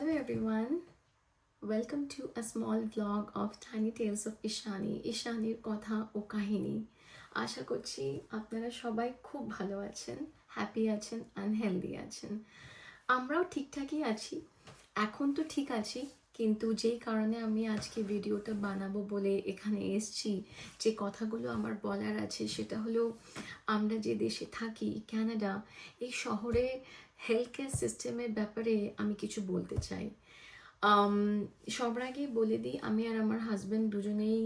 Hello, everyone. Welcome to a small vlog of Tiny Tales of Ishani. ইশানির কথা ও কাহিনী আশা করছি আপনারা সবাই খুব ভালো আছেন হ্যাপি আছেন অ্যান্ড আছেন আমরাও ঠিকঠাকই আছি এখন তো ঠিক আছি, কিন্তু যেই কারণে আমি আজকে ভিডিওটা বানাবো বলে এখানে এসছি, যে কথাগুলো আমার বলার আছে, সেটা হলো আমরা যে দেশে থাকি কানাডা এই শহরে হেলথ কেয়ার সিস্টেমের ব্যাপারে আমি কিছু বলতে চাই। সবার আগে বলে দিই, আমি আর আমার হাজব্যান্ড দুজনেই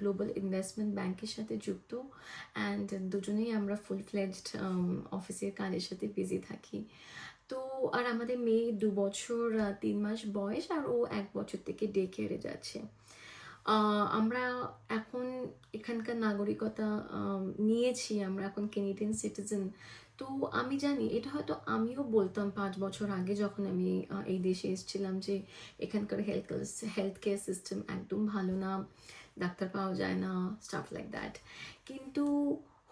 গ্লোবাল ইনভেস্টমেন্ট ব্যাংকের সাথে যুক্ত অ্যান্ড দুজনেই আমরা ফুল ফ্লেজড অফিসের কাজের সাথে বিজি থাকি। তো আর আমাদের মেয়ে দু বছর তিন মাস বয়স আর ও এক বছর থেকে ডে কেয়ারে যাচ্ছে আমরা এখন এখানকার নাগরিকতা নিয়েছি, আমরা এখন কেনেডিয়ান সিটিজেন তো আমি জানি, এটা হয়তো আমিও বলতাম পাঁচ বছর আগে যখন আমি এই দেশে এসেছিলাম যে এখানকার হেলথ হেলথ কেয়ার সিস্টেম একদম ভালো না, ডাক্তার পাওয়া যায় না স্টাফ লাইক দ্যাট কিন্তু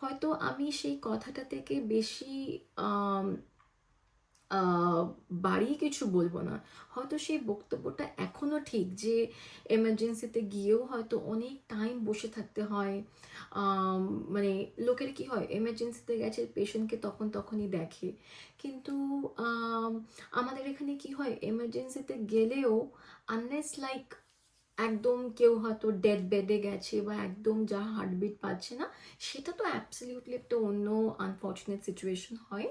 হয়তো আমি সেই কথাটা থেকে বেশি বাড়িয়ে কিছু বলব না। হয়তো সেই বক্তব্যটা এখনও ঠিক যে এমার্জেন্সিতে গিয়েও হয়তো অনেক টাইম বসে থাকতে হয়। মানে লোকের কি হয় এমার্জেন্সিতে গেছে পেশেন্টকে তখন তখনই দেখে। কিন্তু আমাদের এখানে কি হয় এমার্জেন্সিতে গেলেও আনলেস লাইক একদম কেউ হয়তো ডেড বেডে গেছে বা একদম যা হার্টবিট পাচ্ছে না, সেটা তো অ্যাবসলিউটলি একটা অন্য আনফর্চুনেট সিচুয়েশন হয়।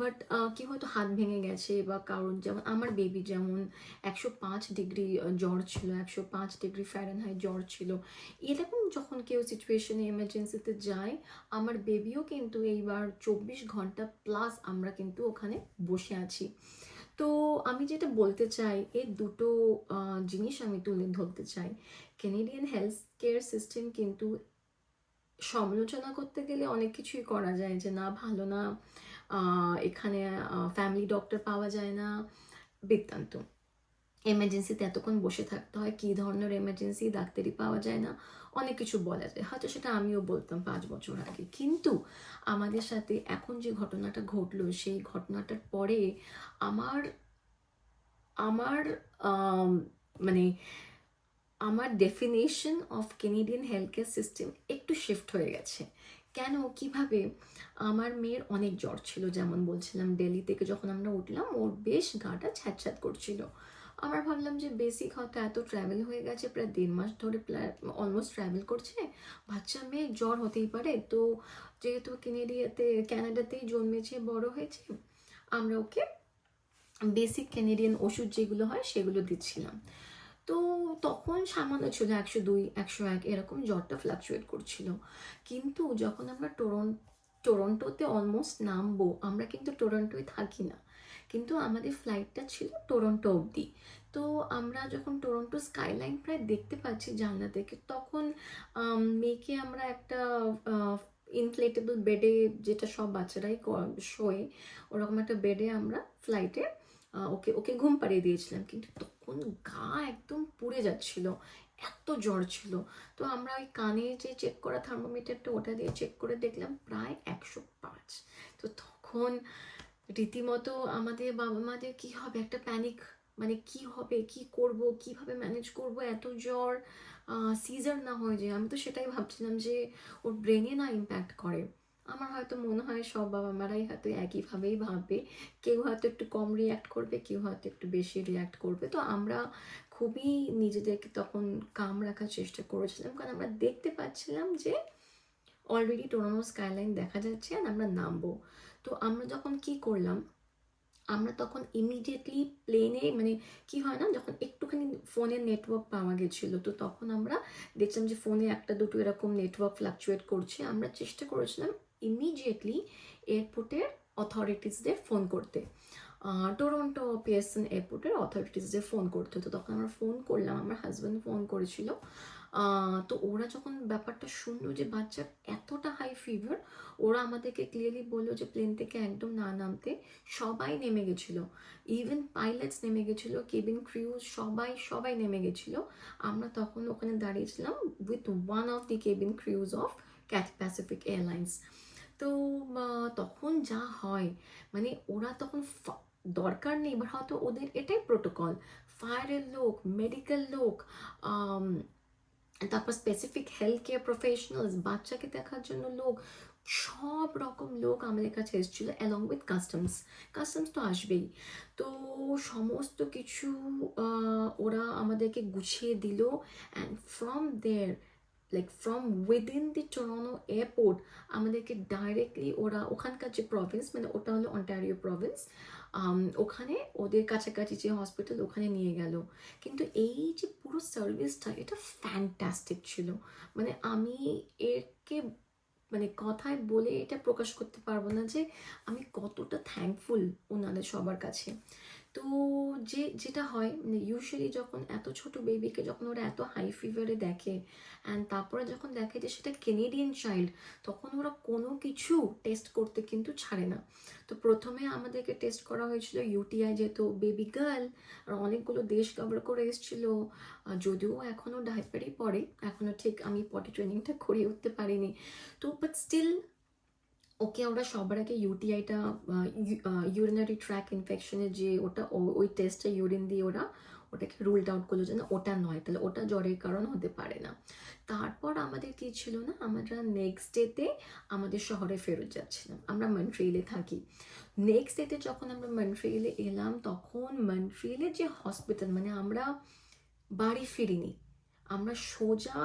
বাট কেউ হয়তো হাত ভেঙে গেছে বা কারোর যেমন, আমার বেবি যেমন একশো পাঁচ ডিগ্রি জ্বর ছিল, একশো পাঁচ ডিগ্রি ফ্যারেনহাইট জ্বর ছিল। এরকম যখন কেউ সিচুয়েশনে এমার্জেন্সিতে যায়, আমার বেবিও কিন্তু এইবার চব্বিশ ঘণ্টা প্লাস আমরা কিন্তু ওখানে বসে আছি। তো আমি যেটা বলতে চাই এই দুটো জিনিস আমি তুলে ধরতে চাই। কেনেডিয়ান হেলথ কেয়ার সিস্টেম কিন্তু সমালোচনা করতে গেলে অনেক কিছুই করা যায়, যে না, ভালো না এখানে ফ্যামিলি ডক্টর পাওয়া যায় না, বৃত্তান্ত। এমার্জেন্সিতে এতক্ষণ বসে থাকতে হয়, কী ধরনের এমার্জেন্সি ডাক্তারি পাওয়া যায় না, অনেক কিছু বলা যায়। হয়তো সেটা আমিও বলতাম পাঁচ বছর আগে। কিন্তু আমাদের সাথে এখন যে ঘটনাটা ঘটলো, সেই ঘটনাটার পরে আমার আমার মানে আমার definition of Canadian health care system একটু শিফট হয়ে গেছে। কেন? কীভাবে? আমার মেয়ের অনেক জ্বর ছিল, যেমন বলছিলাম, দিল্লি থেকে যখন আমরা উঠলাম, ওর বেশ গাটা ছ্যাঁচ্ছ্যাঁত করছিল। আমরা ভাবলাম যে বেসিক হয়তো এত ট্রাভেল হয়ে গেছে, প্রায় দেড় মাস ধরে অলমোস্ট ট্রাভেল করছে। বাচ্চা মেয়ে জ্বর হতেই পারে। তো যেহেতু কেনেডিয়াতে ক্যানাডাতেই জন্মেছে, বড় হয়েছে, আমরা ওকে বেসিক কেনেডিয়ান ওষুধ যেগুলো হয় সেগুলো দিচ্ছিলাম। তো তখন সামান্য ছিল একশো দুই, একশো এক এরকম জ্বরটা ফ্লাকচুয়েট করছিল। কিন্তু যখন আমরা টরন টরন্টোতে অলমোস্ট নামবো, আমরা কিন্তু টরন্টোয় থাকি না। কিন্তু আমাদের ফ্লাইটটা ছিল টরন্টো অবধি। তো আমরা যখন টরন্টো স্কাইলাইন প্রায় দেখতে পাচ্ছি জানলা থেকে, তখন মেয়েকে আমরা একটা ইনফ্লেটেবল বেডে যেটা সব বাচ্চারাই শোয়, ওরকম একটা বেডে আমরা ফ্লাইটে ওকে ওকে ঘুম পাড়িয়ে দিয়েছিলাম। কিন্তু তখন গা একদম পুড়ে যাচ্ছিল, এত জ্বর ছিল। তো আমরা ওই কানে যে চেক করা থার্মোমিটারটা ওটা দিয়ে চেক করে দেখলাম প্রায় একশো পাঁচ। তো তখন রীতিমতো আমাদের বাবা মাদের কি হবে, একটা প্যানিক মানে কি হবে, কি করব, কীভাবে ম্যানেজ করব, এত জ্বর সিজার না হয়ে যায় আমি তো সেটাই ভাবছিলাম যে ওর ব্রেনে না ইম্প্যাক্ট করে। আমার হয়তো মনে হয় সব বাবা মারাই হয়তো একইভাবেই ভাববে। কেউ হয়তো একটু কম রিয়্যাক্ট করবে, কেউ হয়তো একটু বেশি রিয়্যাক্ট করবে। তো আমরা খুবই নিজেদেরকে তখন কাম রাখার চেষ্টা করেছিলাম। কারণ আমরা দেখতে পাচ্ছিলাম যে অলরেডি টোরানো স্কাইলাইন দেখা যাচ্ছে আর আমরা নামবো। তো আমরা যখন কি করলাম, আমরা তখন ইমিডিয়েটলি প্লেনে মানে কি হয় না, যখন একটুখানি ফোনের নেটওয়ার্ক পাওয়া গেছিল, তো তখন আমরা দেখলাম যে ফোনে একটা দুটো এরকম নেটওয়ার্ক ফ্লাকচুয়েট করছে। আমরা চেষ্টা করেছিলাম ইমিডিয়েটলি এয়ারপোর্টের অথরিটিসদের ফোন করতে। টরন্টো পিএসএন এয়ারপোর্টের অথরিটিসদের ফোন করতে, তো তখন আমরা ফোন করলাম, আমার হাজব্যান্ড ফোন করেছিল। তো ওরা যখন ব্যাপারটা শুনলো যে বাচ্চার এতটা হাই ফিভার ওরা আমাদেরকে ক্লিয়ারলি বলল যে প্লেন থেকে একদম না নামতে সবাই নেমে গেছিল। ইভেন পাইলটস নেমে গেছিল কেবিন ক্রিউজ সবাই সবাই নেমে গেছিল। আমরা তখন ওখানে দাঁড়িয়েছিলাম with one of the cabin crews of Cathay Pacific Airlines তো তখন যা হয় মানে ওরা তখন দরকার নেই এবার হয়তো ওদের এটাই প্রোটোকল ফায়ারের লোক মেডিকেল লোক তারপর স্পেসিফিক হেলথ কেয়ার প্রফেশনালস বাচ্চাকে দেখার জন্য লোক, সব রকম লোক আমাদের কাছে এসেছিল অ্যালং উইথ কাস্টমস কাস্টমস তো আসবেই। তো সমস্ত কিছু ওরা আমাদেরকে গুছিয়ে দিল and from there like from within the Toronto airport আমাদেরকে ডাইরেক্টলি ওরা ওখানকার যে প্রভিন্স মানে ওটা হলো অন্টারিও প্রভিন্স ওখানে ওদের কাছাকাছি যে হসপিটাল ওখানে নিয়ে গেল। কিন্তু এই যে পুরো সার্ভিসটা এটা ফ্যান্টাস্টিক ছিল। মানে আমি এরকে মানে কথায় বলে এটা প্রকাশ করতে পারব না যে আমি কতটা থ্যাঙ্কফুল ওনাদের সবার কাছে। তো যে, যেটা হয় মানে ইউজুয়ালি যখন এত ছোট বেবিকে যখন ওরা এত হাই ফিভারে দেখে অ্যান্ড তারপরে যখন দেখে যে সেটা কেনেডিয়ান চাইল্ড তখন ওরা কোনো কিছু টেস্ট করতে কিন্তু ছাড়ে না। তো প্রথমে আমাদেরকে টেস্ট করা হয়েছিল ইউটিআই যেহেতু বেবি গার্ল আর অনেকগুলো দেশ কভার করে এসেছিল। যদিও এখনও ডাইপারই পড়ে এখনও ঠিক আমি পটি ট্রেনিংটা করে উঠতে পারিনি। তো বাট স্টিল ওকে ওরা সবার আগে ইউটিআইটা ইউরিনারি ট্র্যাক ইনফেকশনের যে ওটা ওই টেস্টটা ইউরিন দিয়ে ওরা ওটাকে রুলড আউট করল যে না ওটা নয়, তাহলে ওটা জ্বরের কারণ হতে পারে না। তারপর আমাদের কি ছিল না, আমরা নেক্সট ডেতে আমাদের শহরে ফেরত যাচ্ছিলাম, আমরা মন্ট্রিয়েলে থাকি। নেক্সট ডেতে যখন আমরা মন্ট্রিয়েলে এলাম, তখন মন্ট্রিয়েলের যে হসপিটাল মানে আমরা বাড়ি ফিরিনি, আমরা সোজা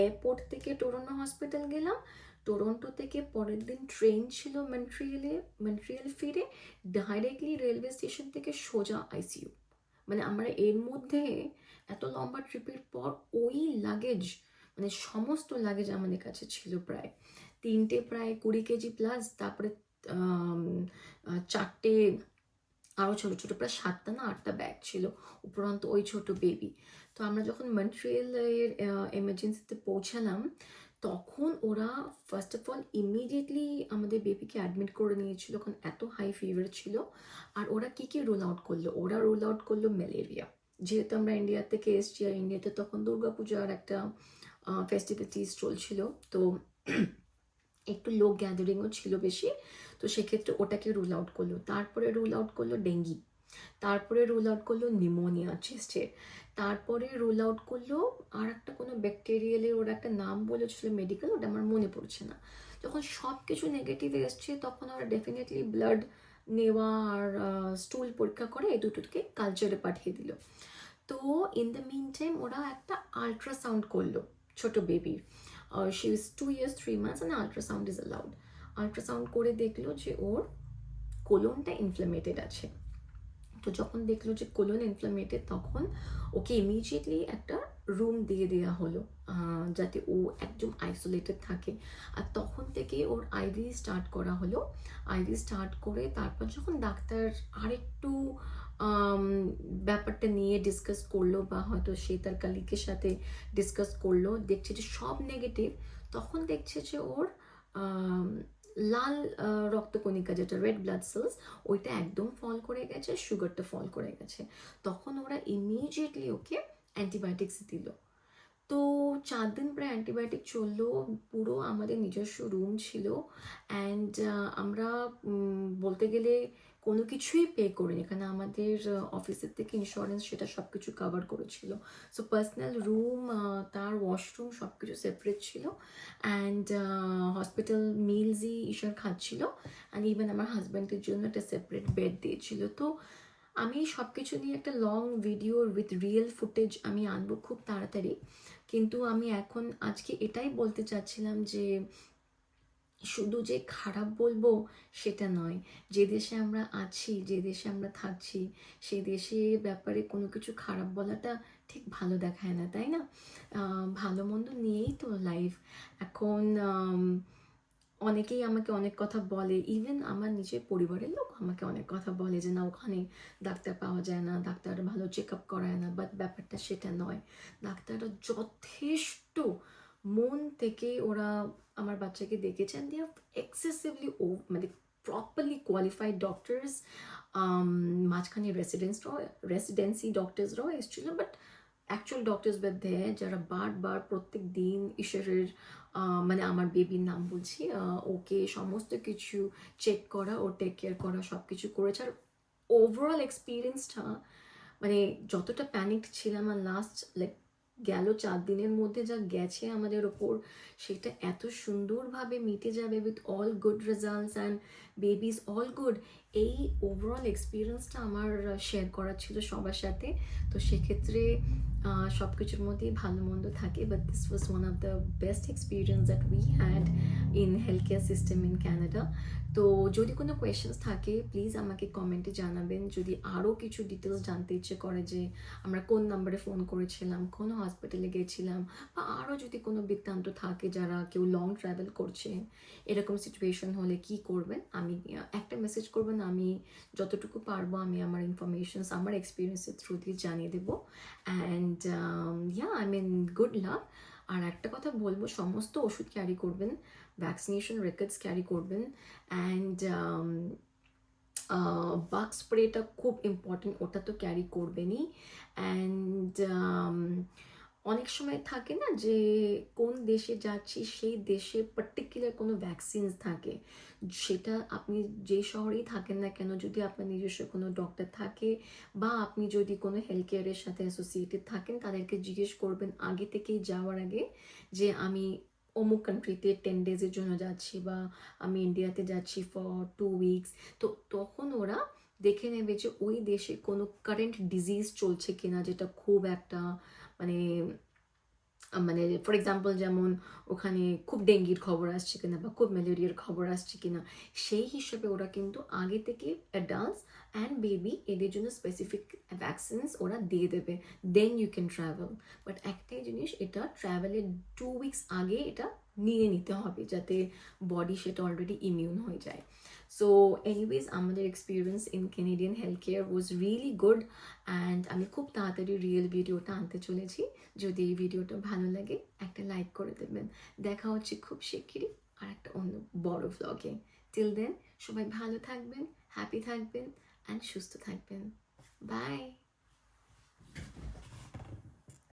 এয়ারপোর্ট থেকে টোরন্টো হসপিটাল গেলাম টরন্টো থেকে পরের দিন ট্রেন ছিল মন্ট্রিয়েলে মন্ট্রিয়েল ফিরে ডাইরেক্টলি রেলওয়ে স্টেশন থেকে সোজা আইসিইউ মানে আমরা এর মধ্যে এত লম্বা ট্রিপের পর ওই লাগেজ মানে সমস্ত লাগেজ আমাদের কাছে ছিল প্রায়। তিনটে প্রায় কুড়ি কেজি প্লাস তারপরে চারটে আরও ছোটো ছোটো প্রায় সাতটা না আটটা ব্যাগ ছিল উপরন্ত ওই ছোট বেবি তো আমরা যখন মন্ট্রিয়েলের এমার্জেন্সিতে পৌঁছালাম তখন ওরা ফার্স্ট অফ অল ইমিডিয়েটলি আমাদের বেবিকে অ্যাডমিট করে নিয়েছিল কারণ এত হাই ফিভার ছিল। আর ওরা কী কী রোল আউট করল? ওরা রোল আউট করল ম্যালেরিয়া যেহেতু আমরা ইন্ডিয়া থেকে এসেছি আর ইন্ডিয়াতে তখন দুর্গাপূজার একটা ফেস্টিভিটিস চলছিল, তো একটু লোক গ্যাদারিংও ছিল বেশি, তো সেক্ষেত্রে ওটাকে রুল আউট করল। তারপরে রুল আউট করল ডেঙ্গি তারপরে রুল আউট করল নিমোনিয়া চেস্টের তারপরে রুল আউট করল আর একটা কোনো ব্যাকটেরিয়ালের ওরা একটা নাম বলেছিল মেডিকেল ওটা আমার মনে পড়ছে না। যখন সব কিছু নেগেটিভ এসছে তখন ওরা ডেফিনেটলি ব্লাড নেওয়া আর স্টুল পরীক্ষা করে এই দুটোকে কালচারে পাঠিয়ে দিল। তো ইন দ্য মিন টাইম ওরা একটা আলট্রাসাউন্ড করল ছোট বেবির she is two years three months and ultrasound is allowed ultrasound করে দেখল যে ওর কোলনটা ইনফ্লামেটেড আছে। তো যখন দেখল যে কোলন ইনফ্লামেটেড তখন ওকে ইমিডিয়েটলি একটা রুম দিয়ে দেওয়া হলো যাতে ও একদম আইসোলেটেড থাকে। আর তখন থেকে ওর আইভি স্টার্ট করা হলো। আইভি স্টার্ট করে তারপর যখন ডাক্তার আরেকটু ব্যাপারটা নিয়ে ডিসকাস করল বা হয়তো সে তার কালিকের সাথে ডিসকাস করল, দেখছে যে সব নেগেটিভ তখন দেখছে যে ওর লাল রক্ত রক্তকণিকা যেটা রেড ব্লাড সেলস ওইটা একদম ফল করে গেছে সুগারটা ফল করে গেছে। তখন ওরা ইমিডিয়েটলি ওকে অ্যান্টিবায়োটিক্স দিল। তো চার দিন প্রায় অ্যান্টিবায়োটিক চলল, পুরো আমাদের নিজস্ব রুম ছিল। অ্যান্ড আমরা বলতে গেলে কোনো কিছুই পে করিনি। কারণ আমাদের অফিসের থেকে ইন্স্যুরেন্স সেটা সব কিছু কাভার করেছিল সো পার্সোনাল রুম তার ওয়াশরুম সব কিছু সেপারেট ছিল অ্যান্ড হসপিটাল মিলসই ঈশ্বর খাচ্ছিল অ্যান্ড ইভেন আমার হাজব্যান্ডের জন্য একটা সেপারেট বেড দিয়েছিল। তো আমি সব কিছু নিয়ে একটা long video with real footage আমি আনব খুব তাড়াতাড়ি। কিন্তু আমি এখন আজকে এটাই বলতে চাচ্ছিলাম যে শুধু যে খারাপ বলব সেটা নয়। যে দেশে আমরা আছি, যে দেশে আমরা থাকছি সেই দেশের ব্যাপারে কোনো কিছু খারাপ বলাটা ঠিক ভালো দেখায় না, তাই না? ভালো মন্দ নিয়েই তো লাইফ এখন অনেকেই আমাকে অনেক কথা বলে। ইভেন আমার নিজের পরিবারের লোক আমাকে অনেক কথা বলে যে, না, ওখানে ডাক্তার পাওয়া যায় না, ডাক্তার ভালো চেক আপ করায় না। বাট ব্যাপারটা সেটা নয়। ডাক্তাররা যথেষ্ট মন থেকে ওরা আমার বাচ্চাকে দেখেছেন দে আর এক্সেসিভলি ও মানে প্রপারলি কোয়ালিফাইড ডক্টরস মাঝখানে রেসিডেন্সরাও রেসিডেন্সি ডক্টরসরাও এসেছিল বাট অ্যাকচুয়াল ডক্টরস বেদ দেয় যারা বারবার প্রত্যেক দিন ঈশ্বরের মানে আমার বেবির নাম বলছি ওকে সমস্ত কিছু চেক করা ও টেক কেয়ার করা সব কিছু করেছে, আর ওভারঅল এক্সপিরিয়েন্সটা মানে যতটা প্যানিক ছিলাম আর লাস্ট লাইক গেল চার দিনের মধ্যে যা গেছে আমাদের ওপর, সেটা এত সুন্দরভাবে মিটে যাবে with all good results and babies all good এই ওভারঅল এক্সপিরিয়েন্সটা আমার শেয়ার করার ছিল সবার সাথে। তো সেক্ষেত্রে সব কিছুর মধ্যেই ভালো মন্দ থাকে but this was one of the best experience that we had in health care system in Canada তো যদি কোনো কোয়েশ্চেন্স থাকে প্লিজ আমাকে কমেন্টে জানাবেন। যদি আরও কিছু ডিটেলস জানতে ইচ্ছে করে যে আমরা কোন নাম্বারে ফোন করেছিলাম, কোন হসপিটালে গেছিলাম, বা আরও যদি কোনো বৃত্তান্ত থাকে যারা কেউ লং ট্রাভেল করছে, এরকম সিচুয়েশন হলে কি করবেন? আমি, একটা মেসেজ করবেন, আমি যতটুকু পারব, আমি আমার ইনফরমেশনস আমার এক্সপিরিয়েন্সের থ্রু দিয়ে জানিয়ে দেবো। And yeah I mean good luck আর একটা কথা বলব, সমস্ত ওষুধ ক্যারি করবেন। ভ্যাকসিনেশন রেকর্ডস ক্যারি করবেন অ্যান্ড বাক স্প্রেটা খুব ইম্পর্টেন্ট ওটা তো ক্যারি করবেনই অ্যান্ড অনেক সময় থাকে না যে কোন দেশে যাচ্ছি সেই দেশে পার্টিকুলার কোনো ভ্যাকসিনস থাকে। সেটা আপনি যে শহরেই থাকেন না কেন, যদি আপনার নিজস্ব কোনো ডক্টর থাকে বা আপনি যদি কোনো হেলথ কেয়ারের সাথে অ্যাসোসিয়েটেড থাকেন, তাদেরকে জিজ্ঞেস করবেন আগে থেকেই যাওয়ার আগে যে আমি অমুক কান্ট্রিতে টেন ডেজের জন্য যাচ্ছি বা আমি ইন্ডিয়াতে যাচ্ছি ফর টু উইকস তো তখন ওরা দেখে নেবে যে ওই দেশে কোনো কারেন্ট ডিজিজ চলছে কিনা, যেটা খুব একটা মানে মানে ফর এক্সাম্পল যেমন ওখানে খুব ডেঙ্গির খবর আসছে কিনা বা খুব ম্যালেরিয়ার খবর আসছে কিনা, সেই হিসেবে ওরা কিন্তু আগে থেকে অ্যাডাল্টস অ্যান্ড বেবি এদের জন্য স্পেসিফিক ভ্যাকসিনস ওরা দিয়ে দেবে। Then you can travel but একটাই জিনিস, এটা ট্রাভেলের টু উইকস আগে এটা নিয়ে নিতে হবে যাতে বডি সেটা অলরেডি ইমিউন হয়ে যায়। সো এনিওয়েজ আমাদের experience in Canadian health care was really good and আমি খুব তাড়াতাড়ি রিয়েল ভিডিওটা আনতে চলেছি। যদি এই ভিডিওটা ভালো লাগে, একটা লাইক করে দেবেন। দেখা হচ্ছে খুব শিগগিরই আর একটা অন্য বড় ভ্লগে টিল দেন সবাই ভালো থাকবেন হ্যাপি থাকবেন অ্যান্ড সুস্থ থাকবেন। বাই